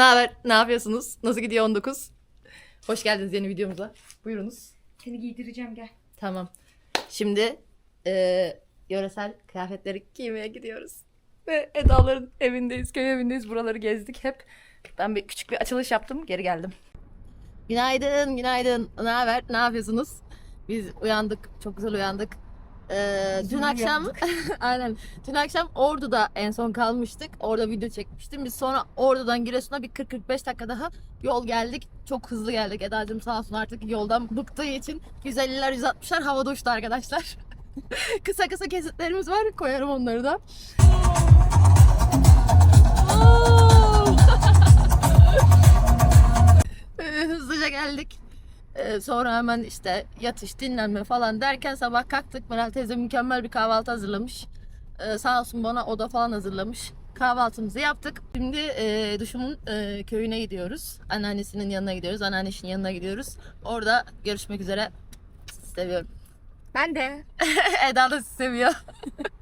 Ne haber? Ne yapıyorsunuz? Nasıl gidiyor 19? Hoş geldiniz yeni videomuza. Buyurunuz. Seni giydireceğim gel. Tamam. Şimdi eee, yöresel kıyafetleri giymeye gidiyoruz. Ve Eda'ların evindeyiz, köy evindeyiz. Buraları gezdik hep. Ben bir küçük bir açılış yaptım, geri geldim. Günaydın, günaydın. Ne haber? Ne yapıyorsunuz? Biz uyandık, çok güzel uyandık. Ee, dün akşam, aynen. Dün akşam Ordu'da en son kalmıştık. Orada video çekmiştim. Biz sonra Ordu'dan Giresun'a bir 40-45 dakika daha yol geldik. Çok hızlı geldik. Eda'cığım sağ olsun artık yoldan bıktığı için 150'ler 160'lar havada uçtu arkadaşlar. kısa kısa kesitlerimiz var. Koyarım onları da. Hızlıca geldik. Ee, sonra hemen işte yatış, dinlenme falan derken sabah kalktık. Meral teyze mükemmel bir kahvaltı hazırlamış. Ee, sağ olsun bana oda falan hazırlamış. Kahvaltımızı yaptık. Şimdi e, duşumun e, köyüne gidiyoruz. Anneannesinin yanına gidiyoruz. Anneannesinin yanına gidiyoruz. Orada görüşmek üzere. Sizi seviyorum. Ben de. Eda da sizi seviyor.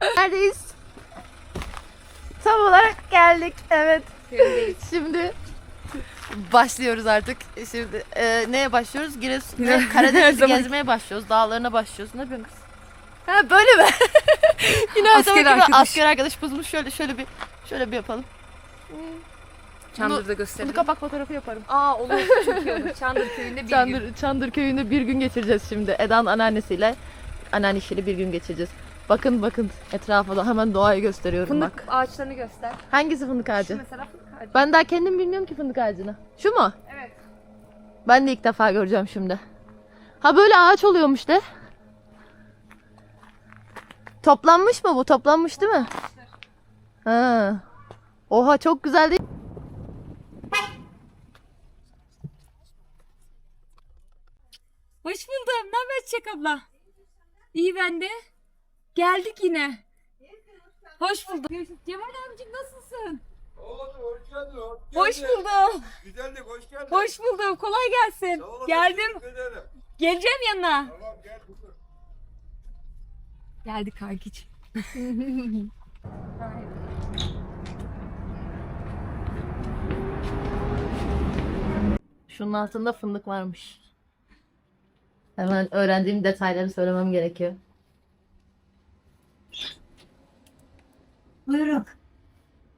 Neredeyiz? Tam olarak geldik. Evet. Şimdi başlıyoruz artık. Şimdi e, neye başlıyoruz? Giresun Her Karadeniz'i zaman. gezmeye başlıyoruz. Dağlarına başlıyoruz. Ne yapıyorsun kız? Ha böyle mi? Yine Asker asker arkadaş. arkadaş. Asker arkadaş bulmuş. Şöyle şöyle bir şöyle bir yapalım. Çandır'da Bunu gösterelim. kapak fotoğrafı yaparım. Aa olur çok iyi olur. Çandır köyünde bir gün. Çandır, Çandır köyünde bir gün geçireceğiz şimdi. Eda'nın anneannesiyle anneannesiyle bir gün geçireceğiz. Bakın bakın etrafa da hemen doğayı gösteriyorum Fındık bak. ağaçlarını göster. Hangisi fındık Şu ağacı? mesela fındık ağacı. Ben daha kendim bilmiyorum ki fındık ağacını. Şu mu? Evet. Ben de ilk defa göreceğim şimdi. Ha böyle ağaç oluyormuş de. Toplanmış mı bu? Toplanmış değil mi? Ha. Oha çok güzel değil. Hoş buldum. Ne haber Çiçek abla? İyi ben de. Geldik yine. Hoş bulduk. Cemal abicim nasılsın? Oğlum hoş geldin. Hoş, buldum. Güzellik hoş geldin. Hoş buldum. Kolay gelsin. Olasın, Geldim. Geleceğim yanına. Tamam gel buyur. Geldik kankiç. Şunun altında fındık varmış. Hemen öğrendiğim detayları söylemem gerekiyor. Buyurun.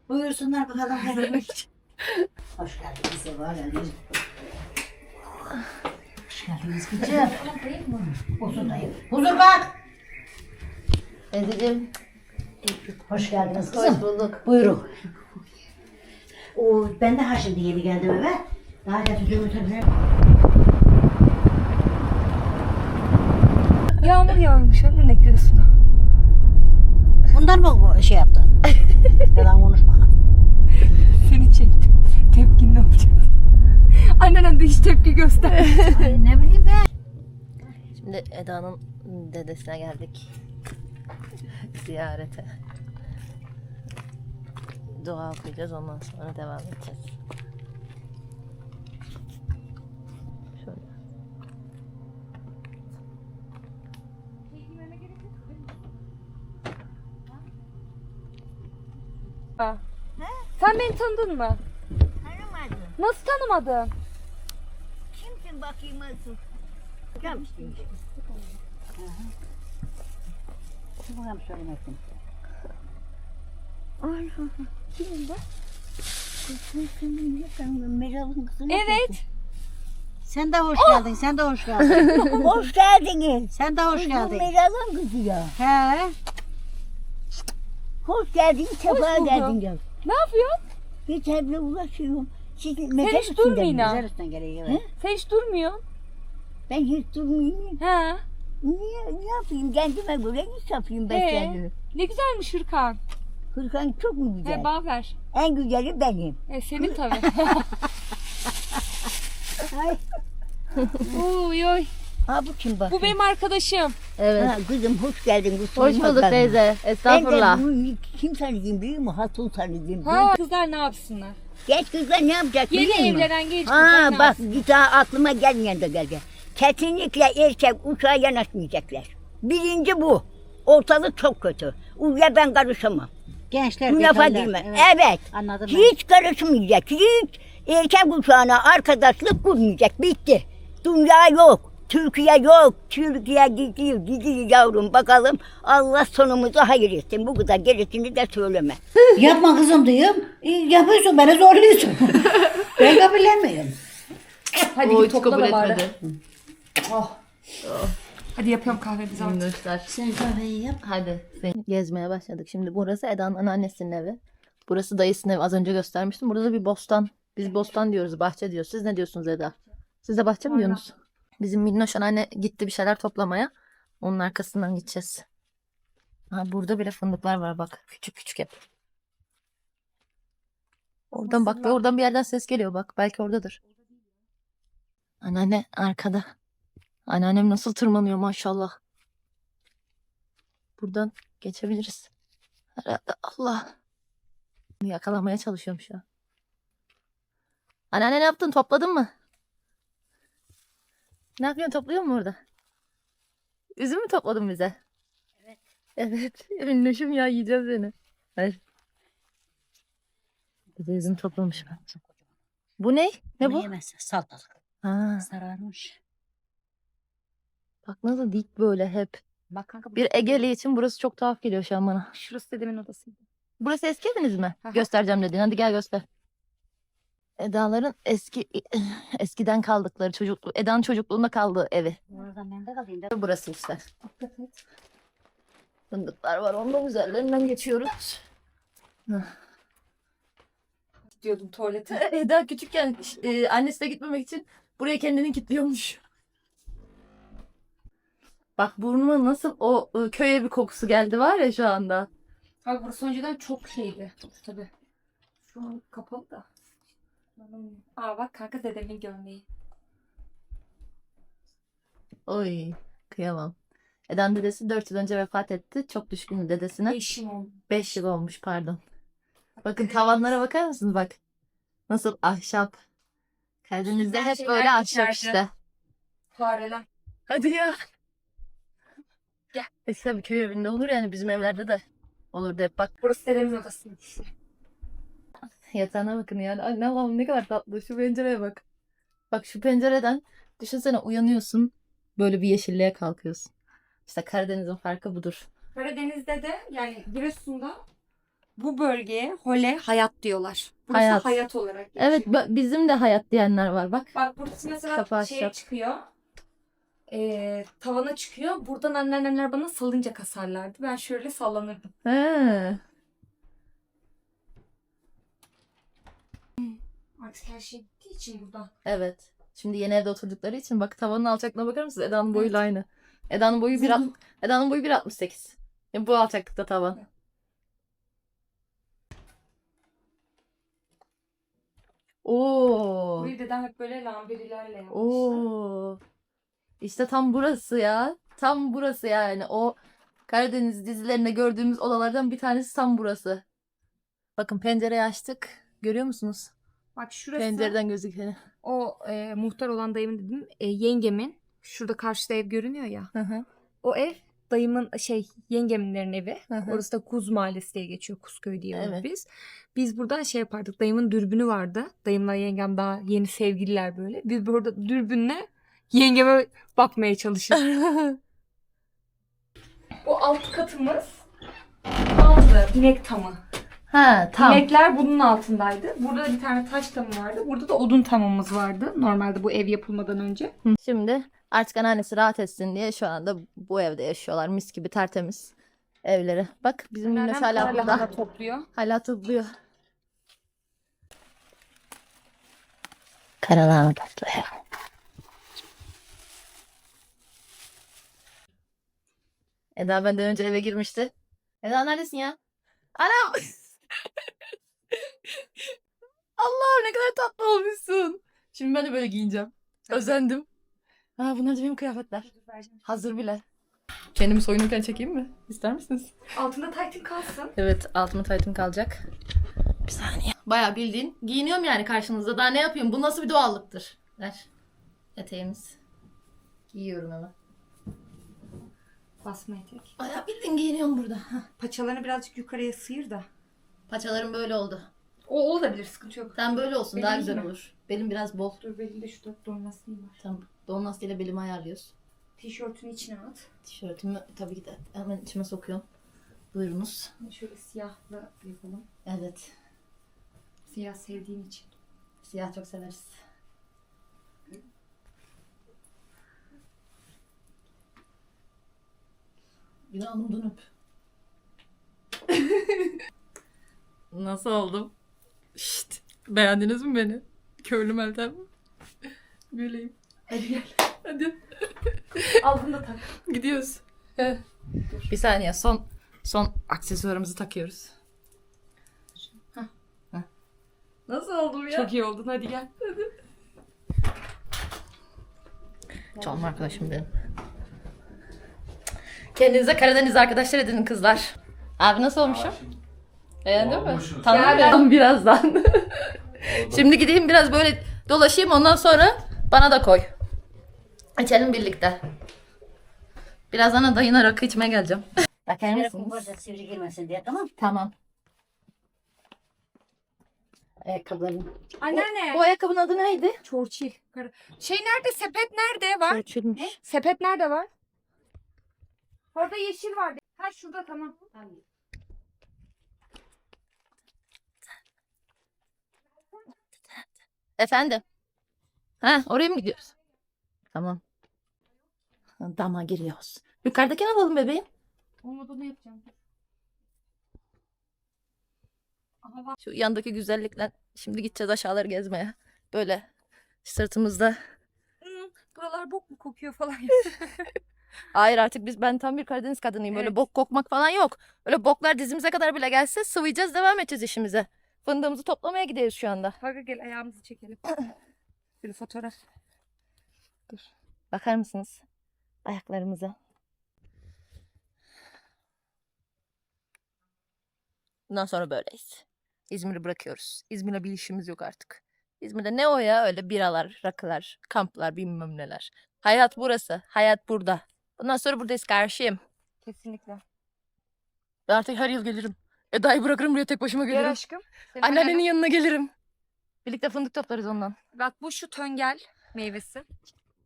Buyursunlar bakalım hayırlısı. Hoş geldiniz Seval Hanım. Hoş geldiniz kızım. Uzun dayı. Huzur bak. Teyzeciğim Hoş geldiniz hoş kızım. bulduk. Buyurun. O, ben de ha şimdi yeni geldim eve. Daha getirdiğimi tabii. Yağmur yağmış. Anne ne Bundan mı bu şey yaptın? Yalan konuşma. Seni çektim. Tepkin ne olacak? Annenem de hiç tepki göster. Ay, ne bileyim ben. Şimdi Eda'nın dedesine geldik. Ziyarete. Dua okuyacağız ondan sonra devam edeceğiz. Sen beni tanıdın mı? Tanımadım. Nasıl tanımadın? Kimsin bakayım asıl? Gelmişsin. Bakalım söylemesin. Kimim bu? Meral'ın kızı. Evet. Sen de hoş geldin, sen de hoş geldin. Hoş geldiniz. sen de hoş Bu geldin. Meral'ın kızı ya. He. Hoş geldin, sefa bulduk. geldin ya. Ne yapıyorsun? Bir teble ulaşıyorum. Siz hiç mezar durmayın üstünde ha. geliyor. Sen hiç durmuyorsun. Ben hiç durmayayım. He. Niye, ne yapayım? Kendime göre iş yapayım ben Ee, kendimi. ne güzelmiş hırkan. Hırkan çok mu güzel? He bana ver. En güzeli benim. E, senin tabii. Ay, Uy oy. Ha bu kim bak? Bu benim arkadaşım. Evet. Ha, kızım hoş geldin. Hoş kusuruma bulduk bakma. teyze. Ben Estağfurullah. de bunu kim tanıdığım biliyor musun? Hatun tanıdığım. Ha kızlar ne yapsınlar? Genç kızlar ne yapacak Yeni biliyor musun? evlenen genç kızlar Ha ne bak yapsın? bir daha aklıma gelmeyen de geldi. Kesinlikle erkek uçağa yanaşmayacaklar. Birinci bu. Ortalık çok kötü. Uya ben karışamam. Gençler Bu lafa bekarlar. girme. Evet. Evet. Anladım ben. Hiç karışmayacak. Hiç erken kuşağına arkadaşlık kurmayacak. Bitti. Dünya yok. Türkiye yok. Türkiye gidiyor, gidiyor yavrum. Bakalım Allah sonumuzu hayır etsin. Bu kadar gerisini de söyleme. Yapma kızım diyorum. E, yapıyorsun beni zorluyorsun. ben kabullenmiyorum. Hadi O git topla da bari. etmedi. Hadi yapıyorum kahvemizi artık. Minnoşlar. Sen kahveyi yap. Hadi. Gezmeye başladık. Şimdi burası Eda'nın anneannesinin evi. Burası dayısının evi. Az önce göstermiştim. Burada bir bostan. Biz bostan diyoruz. Bahçe diyoruz. Siz ne diyorsunuz Eda? Siz de bahçe mi diyorsunuz? Bizim Minnoş anneanne gitti bir şeyler toplamaya. Onun arkasından gideceğiz. Ha, burada bile fındıklar var bak. Küçük küçük hep. Oradan bak. Oradan bir yerden ses geliyor bak. Belki oradadır. Anneanne arkada. Anneannem nasıl tırmanıyor maşallah. Buradan geçebiliriz. Herhalde Allah. Yakalamaya çalışıyorum şu an. Anneanne ne yaptın? Topladın mı? Ne yapıyorsun? Topluyor mu orada? Üzüm mü topladın bize? Evet. Evet. Ünlüşüm ya yiyeceğiz seni. Hayır. Bize üzüm toplamış ben. Bu ne? Ne Bunu bu? Yemezsin salatalık. Ha, Sararmış. bak nasıl dik böyle hep. Bak kanka Bir Egeli için burası çok tuhaf geliyor şu an bana. Şurası dedemin odasıydı. Burası eski eviniz mi? Aha. Göstereceğim dedin. Hadi gel göster. Eda'ların eski eskiden kaldıkları çocuk Eda'nın çocukluğunda kaldığı evi. Oradan ben de kalayım. da. Burası işte. Fındıklar var. Onun üzerlerinden geçiyoruz. Diyordum tuvalete. Eda küçükken e, annesine gitmemek için buraya kendini kilitliyormuş. Bak burnuma nasıl o e, köy evi kokusu geldi var ya şu anda. Abi burası önceden çok şeydi. Tabii. Şu an kapalı da. Aa bak kanka dedemin gömleği. Oy kıyamam. Eda'nın dedesi 4 yıl önce vefat etti. Çok düşkün dedesine. Eşim oldu. 5 yıl olmuş pardon. Bakın tavanlara bakar mısınız bak. Nasıl ahşap. Karadeniz'de Güzel hep şeyler böyle ahşap geçerdi. işte. Fareler. Hadi ya. Gel. E tabii köy evinde olur yani bizim evlerde de olurdu hep bak. Burası dedemin işte. Yatağına bakın yani. Ay, ne Allah'ım ne kadar tatlı. Şu pencereye bak. Bak şu pencereden düşünsene uyanıyorsun. Böyle bir yeşilliğe kalkıyorsun. İşte Karadeniz'in farkı budur. Karadeniz'de de yani Giresun'da bu bölgeye hole hayat diyorlar. Burası Hayat. hayat, olarak geçiyor. Evet bizim de hayat diyenler var bak. Bak burası mesela Kafa şeye ahşap. çıkıyor. Ee, tavana çıkıyor. Buradan anneannemler bana salıncak asarlardı. Ben şöyle sallanırdım. He. Artık her şey gittiği için burada. Evet. Şimdi yeni evde oturdukları için bak tavanın alçaklığına bakar mısınız? Eda'nın boyuyla aynı. Eda'nın boyu bir alt- Eda'nın boyu 1.68. Yani bu alçaklıkta tavan. Oo. Burayı dedem hep böyle lamberilerle yapmış. Oo. İşte tam burası ya. Tam burası yani. O Karadeniz dizilerinde gördüğümüz odalardan bir tanesi tam burası. Bakın pencereyi açtık. Görüyor musunuz? Bak şurası Pencereden gözükeni. o e, muhtar olan dayımın dedim e, yengemin. Şurada karşıda ev görünüyor ya. Hı hı. O ev dayımın şey yengeminlerin evi. Hı hı. Orası da Kuz Mahallesi diye geçiyor. Kuzköy diye Evet. biz. Biz burada şey yapardık. Dayımın dürbünü vardı. Dayımla yengem daha yeni sevgililer böyle. Biz burada dürbünle yengeme bakmaya çalışırdık. o alt katımız aldı. İnek tamı. Ha tam. İnekler bunun altındaydı. Burada da bir tane taş tamı vardı. Burada da odun tamımız vardı. Normalde bu ev yapılmadan önce. Şimdi artık anneannesi rahat etsin diye şu anda bu evde yaşıyorlar. Mis gibi tertemiz evleri. Bak bizim Minnoş hala Hala burada. hala topluyor. Hala topluyor. Karalahana topluyor. Eda benden önce eve girmişti. Eda neredesin ya? Anam! Allah'ım ne kadar tatlı olmuşsun. Şimdi ben de böyle giyineceğim. Özendim. Ha, bunlar da benim kıyafetler. Hazır bile. Kendimi soyunurken çekeyim mi? İster misiniz? Altında taytın kalsın. Evet altıma taytım kalacak. Bir saniye. Bayağı bildiğin giyiniyorum yani karşınızda. Daha ne yapayım? Bu nasıl bir doğallıktır? Ver. Eteğimiz. Giyiyorum hemen. Basma etek. Bayağı bildiğin giyiniyorum burada. Paçalarını birazcık yukarıya sıyır da. Paçalarım böyle oldu. O olabilir sıkıntı yok. Sen böyle olsun Benim daha güzel mi? olur. Belim biraz bol. Dur benim de şurada donmasın var. Tamam. Don lastiğiyle belimi ayarlıyoruz. Tişörtünü içine at. Tişörtümü tabii ki de hemen içime sokuyorum. Buyurunuz. Şöyle siyahla yapalım. Evet. Siyah sevdiğin için. Siyah çok severiz. Günahımdan öp. Nasıl oldum? Şşt. Beğendiniz mi beni? Köylü Meltem. Böyleyim. Hadi gel. Hadi. Al da tak. Gidiyoruz. Bir saniye son son aksesuarımızı takıyoruz. Hah, hah. Nasıl oldum ya? Çok iyi oldun hadi gel. Canım arkadaşım benim. Kendinize Karadeniz arkadaşlar edinin kızlar. Abi nasıl olmuşum? Beğendin mi? Olmuşuz. Birazdan. Şimdi gideyim biraz böyle dolaşayım ondan sonra bana da koy. İçelim birlikte. Birazdan da dayına rakı içmeye geleceğim. Bakar Yere mısınız? kumbarda sivri girmesin diye tamam mı? Tamam. Ayakkabılarım. Anneanne. Bu ayakkabının adı neydi? Çorçil. Şey nerede? Sepet nerede var? Ölçülmüş. Sepet nerede var? Orada yeşil vardı. Ha şurada tamam. Efendim? Ha oraya mı gidiyoruz? Tamam. Dama giriyoruz. Yukarıdaki ne alalım bebeğim? Olmadı ne yapacağım? Şu yandaki güzellikler. Şimdi gideceğiz aşağıları gezmeye. Böyle sırtımızda. Hı, Buralar bok mu kokuyor falan. Hayır artık biz ben tam bir Karadeniz kadınıyım. Öyle Evet. bok kokmak falan yok. Öyle boklar dizimize kadar bile gelse sıvayacağız devam edeceğiz işimize. Fındığımızı toplamaya gidiyoruz şu anda. Hadi gel ayağımızı çekelim. Bir fotoğraf. Bakar mısınız? Ayaklarımıza. Bundan sonra böyleyiz. İzmir'i bırakıyoruz. İzmir'le bir işimiz yok artık. İzmir'de ne o ya öyle biralar, rakılar, kamplar bilmem neler. Hayat burası. Hayat burada. Bundan sonra buradayız karşıyım. Kesinlikle. Ben artık her yıl gelirim. Eda'yı bırakırım buraya tek başıma Gel gelirim. aşkım. Anneannenin yanına gelirim. Birlikte fındık toplarız ondan. Bak bu şu töngel meyvesi.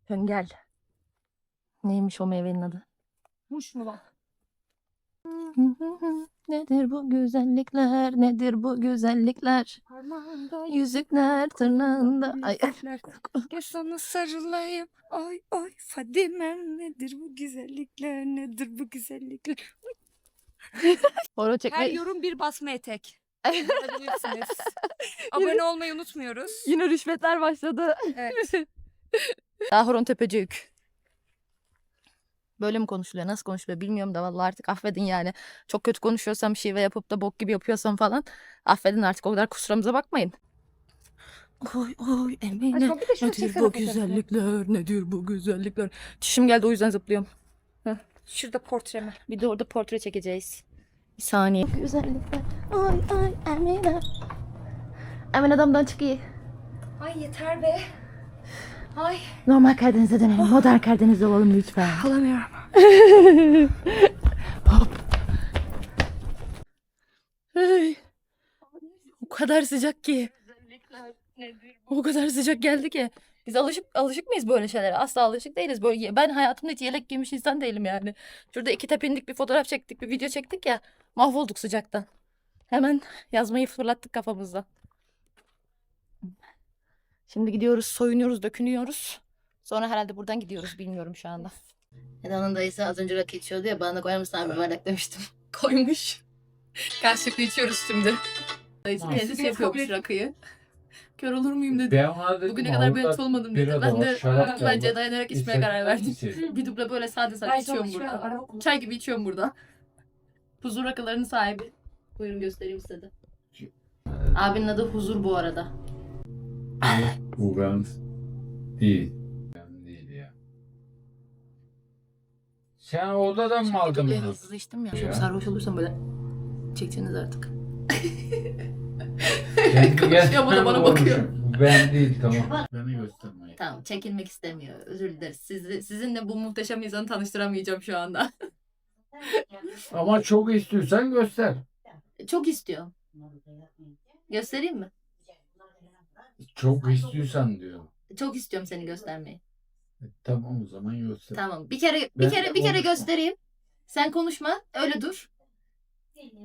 Höngel. Neymiş o meyvenin adı? Muş mu bak? Nedir bu güzellikler? Nedir bu güzellikler? Parmağında Yüzükler tırnağında. Ay. yüzükler. Gel sana sarılayım. Ay ay Fadime nedir bu güzellikler? Nedir bu güzellikler? Horo Her çekme. yorum bir basma etek. Abone olmayı unutmuyoruz. Yine rüşvetler başladı. Evet. Daha horon tepecik. Böyle mi konuşuluyor? Nasıl konuşuluyor bilmiyorum da vallahi artık affedin yani. Çok kötü konuşuyorsam şive yapıp da bok gibi yapıyorsam falan affedin artık o kadar kusurumuza bakmayın. Oy oy şunu Nedir bu güzellikler? Nedir bu güzellikler? Çişim geldi o yüzden zıplıyorum. Şurada portremi. Bir de orada portre çekeceğiz. Bir saniye. Güzellikler. Ay ay Emine. Emine adamdan çıkıyor. Ay yeter be. Ay. Normal Karadeniz'e dönelim. Modern Karadeniz olalım lütfen. Alamıyorum. Hop. Hey. O kadar sıcak ki. O kadar sıcak geldi ki. Biz alışık alışık mıyız böyle şeylere? Asla alışık değiliz. Böyle ben hayatımda hiç yelek giymiş insan değilim yani. Şurada iki tepindik bir fotoğraf çektik, bir video çektik ya. Mahvolduk sıcaktan. Hemen yazmayı fırlattık kafamızdan. Şimdi gidiyoruz, soyunuyoruz, dökünüyoruz. Sonra herhalde buradan gidiyoruz bilmiyorum şu anda. Eda'nın dayısı az önce rakı içiyordu ya bana da koyar mısın abi bir bardak demiştim. Koymuş. Karşılıklı içiyoruz şimdi. Dayısı kendisi yapıyormuş rakıyı. Kör olur muyum dedi. Ben ona dedim, Bugüne kadar ben Avrupa'da olmadım bir dedi. adam Ben de bence dayanarak içmeye karar verdim. bir duble böyle sade sade içiyorum burada. Çay gibi içiyorum burada. Huzur rakılarının sahibi. Buyurun göstereyim size de. Abinin adı Huzur bu arada. Bu ben değil. Ben değil ya. Sen odadan mı aldın bunu? hızlı içtim ya. Ya. Çok sarhoş olursam böyle çekeceğiniz artık. Konuşuyor, bu da bana bakıyor. Ben değil tamam. Beni göstermeyin. Tamam çekilmek istemiyor. Özür dileriz. Sizi, sizinle bu muhteşem insanı tanıştıramayacağım şu anda. Ama çok istiyorsan göster. Çok istiyor. Göstereyim mi? Çok istiyorsan diyor. Çok istiyorum seni göstermeyi. E, tamam o zaman göster. Tamam. Bir kere bir Ben kere bir kere göstereyim. Sen konuşma. Öyle dur.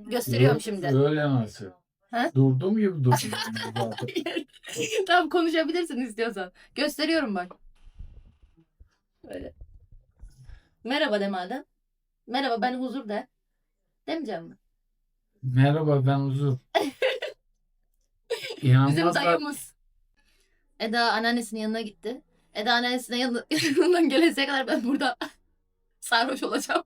Gösteriyorum Öyle- şimdi. Öyle nasıl? He? Durdum gibi durdum. tamam konuşabilirsin istiyorsan. Gösteriyorum bak. Böyle. Merhaba de madem. Merhaba ben Huzur de. Demeyeceğim mi? Merhaba ben Huzur. Bizim dayımız. Eda anneannesinin yanına gitti. Eda anneannesinin yanı- yanından geleseye kadar ben burada sarhoş olacağım.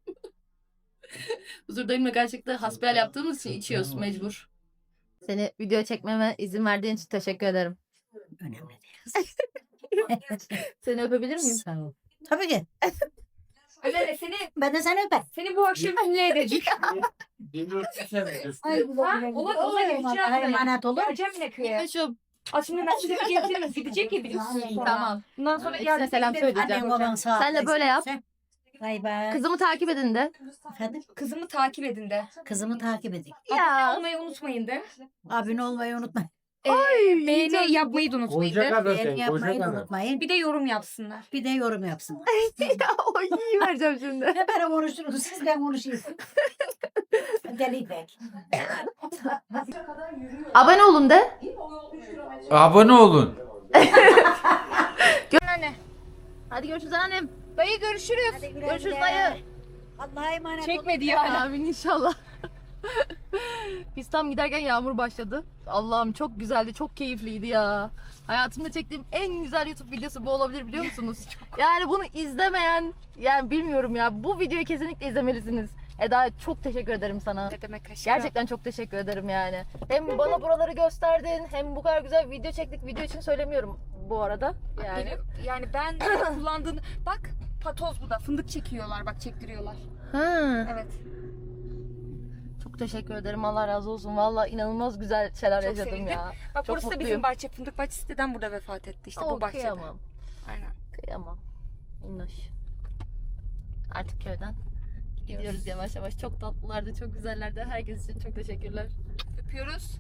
Huzur dayımla gerçekten hasbihal yaptığımız için içiyoruz mecbur. Seni video çekmeme izin verdiğin için teşekkür ederim. Önemli değil. Seni öpebilir miyim? Sağ ol. Tabii ki. Ömer seni, Ben de seni öper. seni bu akşam ne edecek? Ay, Ha, olur, olur. Gideceğim Ay, emanet olur. Geleceğim. Yaşım. Aa, şimdi ben size gezeceğim. Gidecek ya biliyorsunuz sonra. Tamam. Bundan sonra yarın selam gideriz. söyleyeceğim. Annem baban sağ ol. Sen de böyle yap. Bay bay. Kızımı takip edin de. Efendim? Kızımı takip edin de. Kızımı takip edin. Abone olmayı unutmayın de. Abone olmayı unutmayın. Ee, beğeni yapmayı da unutmayın de. kadar Beğeni sen, yapmayı da unutmayın. Bir de yorum yapsınlar. Bir de yorum yapsın. o iyi vereceğim şimdi. Ne bana konuştunuz siz ben konuşayım. Deli bek. Abone olun de. Abone olun. Anne. Hadi görüşürüz annem. Dayı görüşürüz. Görüşürüz dayı. Allah'a emanet olun. Çekmedi yani. Amin inşallah. Biz tam giderken yağmur başladı. Allah'ım çok güzeldi, çok keyifliydi ya. Hayatımda çektiğim en güzel YouTube videosu bu olabilir biliyor musunuz? yani bunu izlemeyen, yani bilmiyorum ya bu videoyu kesinlikle izlemelisiniz. Eda çok teşekkür ederim sana. Ne demek aşkım? Gerçekten çok teşekkür ederim yani. Hem bana buraları gösterdin, hem bu kadar güzel video çektik. Video için söylemiyorum bu arada. Yani. Benim, yani ben kullandığın... Bak patoz bu da. Fındık çekiyorlar. Bak çektiriyorlar. Ha. Evet. Çok teşekkür ederim. Allah razı olsun. Vallahi inanılmaz güzel şeyler Çok yaşadım sevindim. ya. Bak Çok burası da mutluyum. bizim bahçe. Fındık bahçesi dedem burada vefat etti işte Oh, bu bahçede. Kıyamam. Aynen. Kıyamam. Minnoş. Artık köyden gidiyoruz yavaş yavaş. Çok tatlılardı, çok güzellerdi. Herkes için çok teşekkürler. Öpüyoruz.